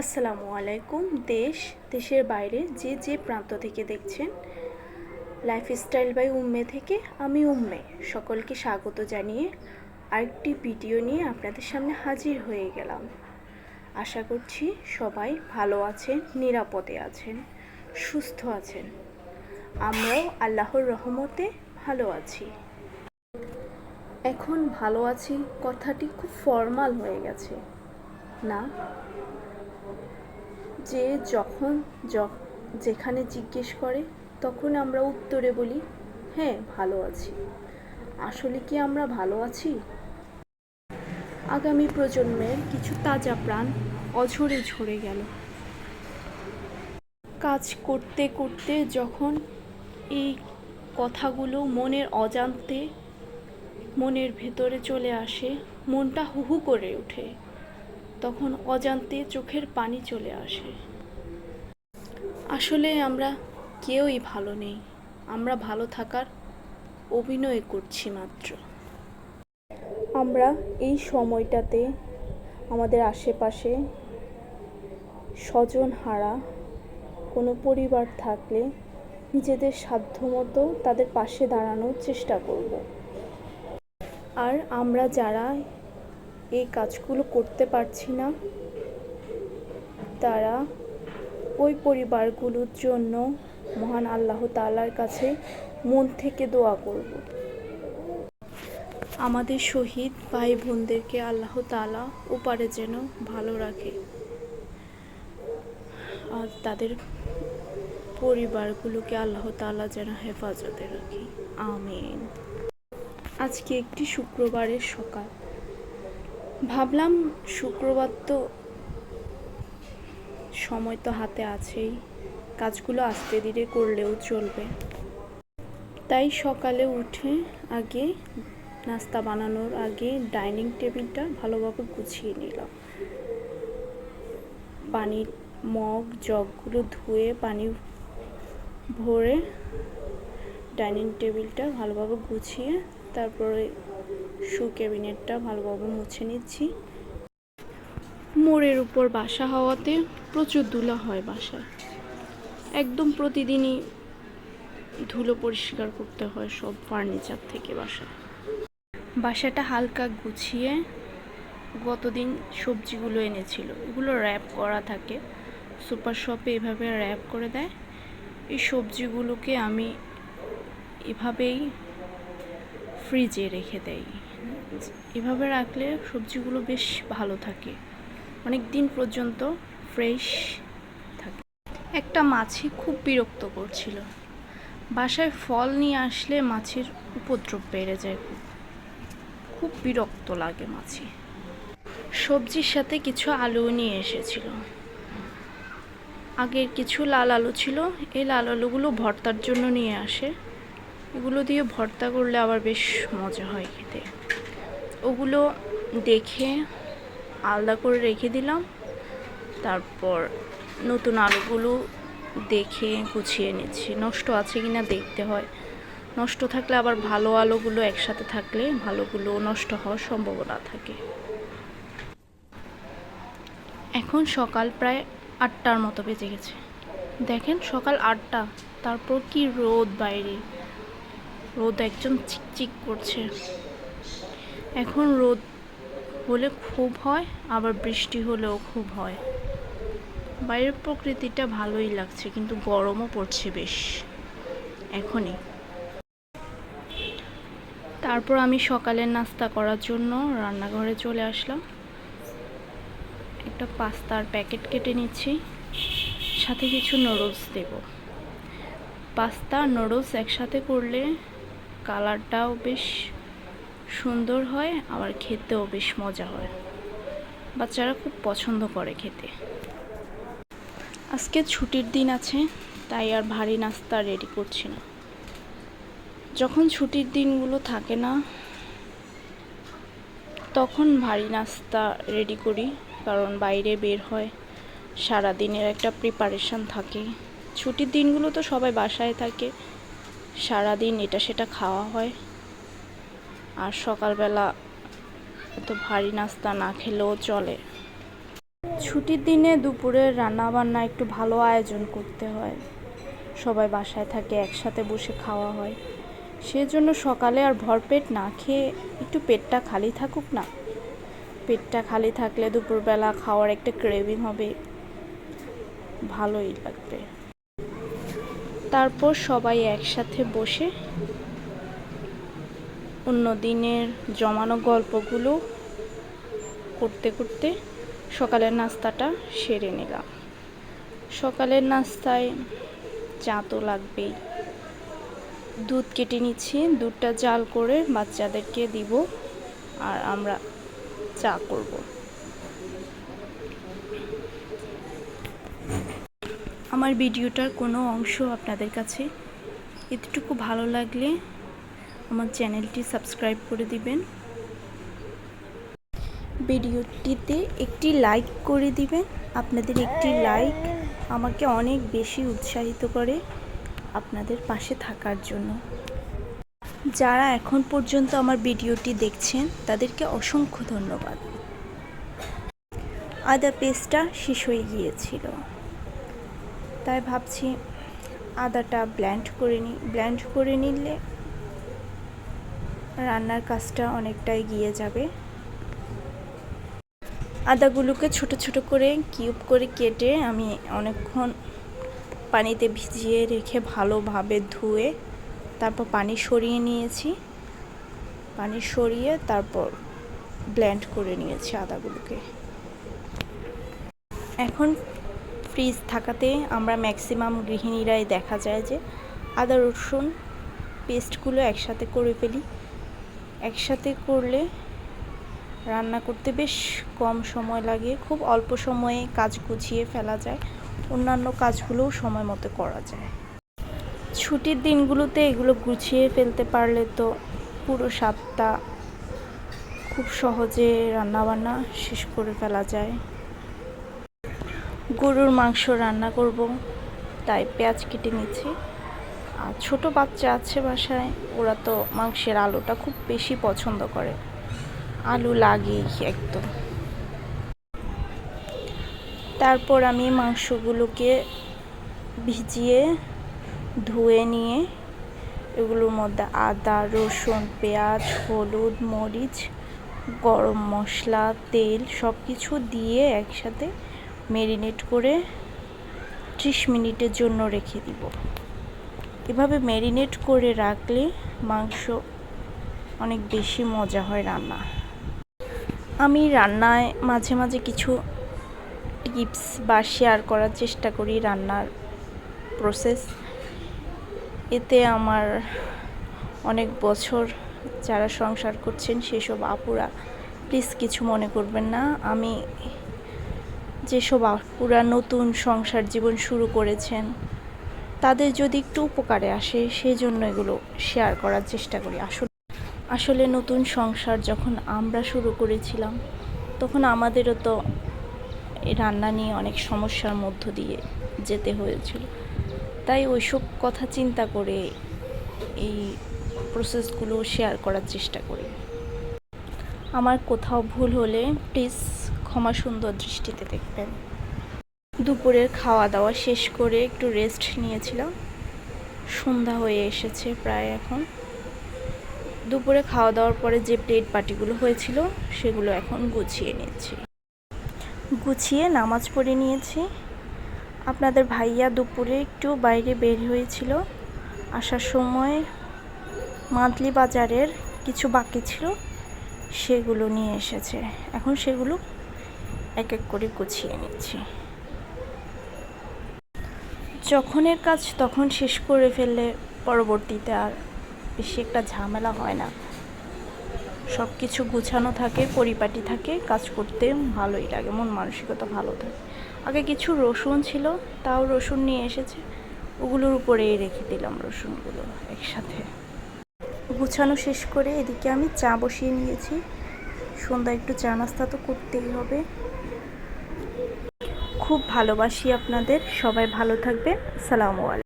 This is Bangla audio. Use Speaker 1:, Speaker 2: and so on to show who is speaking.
Speaker 1: আসসালামু আলাইকুম, দেশ, দেশের বাইরে যে যে প্রান্ত থেকে দেখছেন লাইফস্টাইল বাই উম্মে থেকে আমি উম্মে সকলকে স্বাগত জানিয়ে আরেকটি ভিডিও নিয়ে আপনাদের সামনে হাজির হয়ে গেলাম। আশা করছি সবাই ভালো আছেন, নিরাপদে আছেন, সুস্থ আছেন। আমরাও আল্লাহর রহমতে ভালো আছি। এখন ভালো আছি কথাটি খুব ফর্মাল হয়ে গেছে। না যে যখন যেখানে জিজ্ঞেস করে, তখন আমরা উত্তরে বলি হ্যাঁ ভালো আছি। আসলে কি আমরা ভালো আছি? আগামী প্রজন্মের কিছু তাজা প্রাণ অঝরে ঝরে গেল। কাজ করতে করতে যখন এই কথাগুলো মনের অজান্তে মনের ভেতরে চলে আসে, মনটা হুহু করে ওঠে। তখন অজান্তে চোখের পানি চলে আসে। আসলে আমরা কেউই ভালো নেই। আমরা ভালো থাকার অভিনয় করছি মাত্র। আমরা এই সময়টাতে আমাদের আশেপাশে স্বজন হারা, কোনো পরিবার থাকলে নিজেদের সাধ্যমতো তাদের পাশে দাঁড়ানোর চেষ্টা করব। আর আমরা যারা এই কাজগুলো করতে পারছি না। তারা ওই পরিবারগুলোর জন্য মহান আল্লাহ তালার কাছে মন থেকে দোয়া করব। আমাদের শহীদ ভাই বোনদেরকে আল্লাহ তাআলা ওপারে যেন ভালো রাখে। আর তাদের পরিবারগুলোকে আল্লাহ তাআলা যেন হেফাজতে রাখে। আমিন। আজকে একটি শুক্রবারের সকাল। ভাবলাম শুক্রবার তো সময় তো হাতে আছেই। কাজগুলো আস্তে ধীরে করলেও চলবে। তাই সকালে উঠে আগে নাস্তা বানানোর আগে ডাইনিং টেবিলটা ভালোভাবে গুছিয়ে নিলাম। পানির মগ, জগগুলো ধুয়ে পানি ভরে ডাইনিং টেবিলটা ভালোভাবে গুছিয়ে তারপরে শু ক্যাবিনেটটা ভালোভাবে মুছে নিচ্ছি। মোড়ের উপর বাসা হওয়াতে প্রচুর ধুলা হয় বাসায়। একদম প্রতিদিনই ধুলো পরিষ্কার করতে হয় সব ফার্নিচার থেকে বাসা বাসাটা হালকা গুছিয়ে গতদিন সবজিগুলো এনেছিল। এগুলো র্যাপ করা থাকে। সুপার শপে এভাবে র্যাপ করে দেয়। এই সবজিগুলোকে আমি এভাবেই ফ্রিজে রেখে দেই। এভাবে রাখলে সবজিগুলো বেশ ভালো থাকে। অনেক দিন পর্যন্ত ফ্রেশ থাকে। একটা মাছি খুব বিরক্ত করছিল। বাসায় ফল নিয়ে আসলে মাছির উপদ্রব বেড়ে যায় খুব। খুব বিরক্ত লাগে মাছি। সবজির সাথে কিছু আলু নিয়ে এসেছিল। আগের কিছু লাল আলু ছিল। এই লাল আলুগুলো ভর্তার জন্য নিয়ে আসে। এগুলো দিয়ে ভর্তা করলে আবার বেশ মজা হয় খেতে। ওগুলো দেখে আলাদা করে রেখে দিলাম। তারপর নতুন আলুগুলো দেখে গুছিয়ে নিচ্ছি। নষ্ট আছে কি না দেখতে হয়। নষ্ট থাকলে আবার ভালো আলোগুলো একসাথে থাকলে ভালোগুলো নষ্ট হওয়ার সম্ভাবনা থাকে। এখন সকাল প্রায় আটটার মতো বেজে গেছে। দেখেন সকাল আটটা, তারপর কি রোদ বাইরে। রোদ একদম চিকচিক করছে। এখন রোদ হলে খুব হয়, আবার বৃষ্টি হলেও খুব হয়। বাইরের প্রকৃতিটা ভালোই লাগছে, কিন্তু গরমও পড়ছে বেশ, এখনই। তারপর আমি সকালের নাস্তা করার জন্য রান্নাঘরে চলে আসলাম। একটা পাস্তার প্যাকেট কেটে নিচ্ছি, সাথে কিছু নুডলস দেব। পাস্তা নুডলস একসাথে করলে কালারটাও বেশ সুন্দর হয়, আবার খেতেও বেশ মজা হয়। বাচ্চারা খুব পছন্দ করে খেতে। আজকে ছুটির দিন আছে, তাই আর ভারী নাস্তা রেডি করছি না। যখন ছুটির দিনগুলো থাকে না, তখন ভারী নাস্তা রেডি করি, কারণ বাইরে বের হয় সারা দিনের একটা প্রিপারেশন থাকে। ছুটির দিনগুলো তো সবাই বাসায় থাকে সারা দিন এটা সেটা খাওয়া হয়। আর সকালবেলা তো ভারী নাস্তা না খেলেও চলে। ছুটির দিনে দুপুরে রান্না বান্না একটু ভালো আয়োজন করতে হয়। সবাই বাসায় থাকে, একসাথে বসে খাওয়া হয়। সেজন্য সকালে আর ভরপেট না খেয়ে একটু পেটটা খালি থাকুক না। পেটটা খালি থাকলে দুপুরবেলা খাওয়ার একটা ক্রেভিং হবে। ভালোই লাগবে। তারপর সবাই একসাথে বসে অন্য দিনের জমানো গল্পগুলো করতে করতে সকালের নাস্তাটা সেরে নিলাম। সকালের নাস্তায় চা তো লাগবেই। দুধ কেটে নিচ্ছি, দুধটা জাল করে বাচ্চাদেরকে দিব আর আমরা চা করব। আমার ভিডিওটার কোনো অংশ আপনাদের কাছে এতটুকু ভালো লাগলে আমার চ্যানেলটি সাবস্ক্রাইব করে দিবেন। ভিডিওটিতে একটি লাইক করে দিবেন। আপনাদের একটি লাইক আমাকে অনেক বেশি উৎসাহিত করে আপনাদের পাশে থাকার জন্য। যারা এখন পর্যন্ত আমার ভিডিওটি দেখছেন, তাদেরকে অসংখ্য ধন্যবাদ। আদা পেস্টটা শেষ হয়ে গিয়েছিল। তাই ভাবছি আদাটা ব্ল্যান্ড করে নিই ব্ল্যান্ড করে নিলে রান্নার কাজটা অনেকটাই গিয়ে যাবে। আদাগুলোকে ছোট ছোট করে কিউব করে কেটে আমি অনেকক্ষণ পানিতে ভিজিয়ে রেখে ভালোভাবে ধুয়ে তারপর পানি সরিয়ে নিয়েছি। পানি সরিয়ে তারপর ব্ল্যান্ড করে নিয়েছি আদাগুলোকে। এখন ফ্রিজ থাকাতে আমরা ম্যাক্সিমাম গৃহিণীরাই দেখা যায় যে আদা রসুন পেস্টগুলো একসাথে করে ফেলি। একসাথে করলে রান্না করতে বেশ কম সময় লাগে। খুব অল্প সময়ে কাজ গুছিয়ে ফেলা যায়। অন্যান্য কাজগুলোও সময় মতো করা যায়। ছুটির দিনগুলোতে এগুলো গুছিয়ে ফেলতে পারলে তো পুরো স্বাদটা খুব সহজে রান্নাবান্না শেষ করে ফেলা যায়। গরুর মাংস রান্না করব, তাই পেঁয়াজ কেটে নিচ্ছি। আর ছোট বাচ্চা আছে বাসায়, ওরা তো মাংসের আলুটা খুব বেশি পছন্দ করে। আলু লাগেই একদম। তারপর আমি মাংসগুলোকে ভিজিয়ে ধুয়ে নিয়ে এগুলোর মধ্যে আদা, রসুন, পেঁয়াজ, হলুদ, মরিচ, গরম মশলা, তেল সব কিছু দিয়ে একসাথে ম্যারিনেট করে ত্রিশ মিনিটের জন্য রেখে দিব। এভাবে ম্যারিনেট করে রাখলে মাংস অনেক বেশি মজা হয় রান্না। আমি রান্নায় মাঝে মাঝে কিছু টিপস বা শেয়ার করার চেষ্টা করি রান্নার প্রসেস। এতে আমার অনেক বছর যারা সংসার করছেন সেসব আপুরা, প্লিজ কিছু মনে করবেন না। আমি যেসব আপুরা নতুন সংসার জীবন শুরু করেছেন তাদের যদি একটু উপকারে আসে, সেই জন্য এগুলো শেয়ার করার চেষ্টা করি। আসলে আসলে নতুন সংসার যখন আমরা শুরু করেছিলাম, তখন আমাদেরও তো রান্না নিয়ে অনেক সমস্যার মধ্য দিয়ে যেতে হয়েছিল। তাই ওইসব কথা চিন্তা করে এই প্রসেসগুলো শেয়ার করার চেষ্টা করি। আমার কোথাও ভুল হলে প্লিজ ক্ষমা সুন্দর দৃষ্টিতে দেখবেন। দুপুরের খাওয়া দাওয়া শেষ করে একটু রেস্ট নিয়েছিলাম। সন্ধ্যা হয়ে এসেছে প্রায় এখন। দুপুরে খাওয়া দাওয়ার পরে যে প্লেট পাটিগুলো হয়েছিল, সেগুলো এখন গুছিয়ে নিচ্ছি। গুছিয়ে নামাজ পড়ে নিয়েছি। আপনাদের ভাইয়া দুপুরে একটু বাইরে বের হয়েছিল। আসার সময় মান্থলি বাজারের কিছু বাকি ছিল, সেগুলো নিয়ে এসেছে। এখন সেগুলো এক এক করে গুছিয়ে নিচ্ছি। যখনের কাজ তখন শেষ করে ফেললে পরবর্তীতে আর বেশি একটা ঝামেলা হয় না। সব কিছু গুছানো থাকে, পরিপাটি থাকে, কাজ করতে ভালোই লাগে, মন মানসিকতা ভালো থাকে। আগে কিছু রসুন ছিল, তাও রসুন নিয়ে এসেছে। ওগুলোর উপরেই রেখে দিলাম রসুনগুলো একসাথে। গুছানো শেষ করে এদিকে আমি চা বসিয়ে নিয়েছি। সন্ধ্যা একটু চা নাস্তা তো করতেই হবে। খুব ভালোবাসি আপনাদের। সবাই ভালো থাকবেন। সালামু আলাইকুম।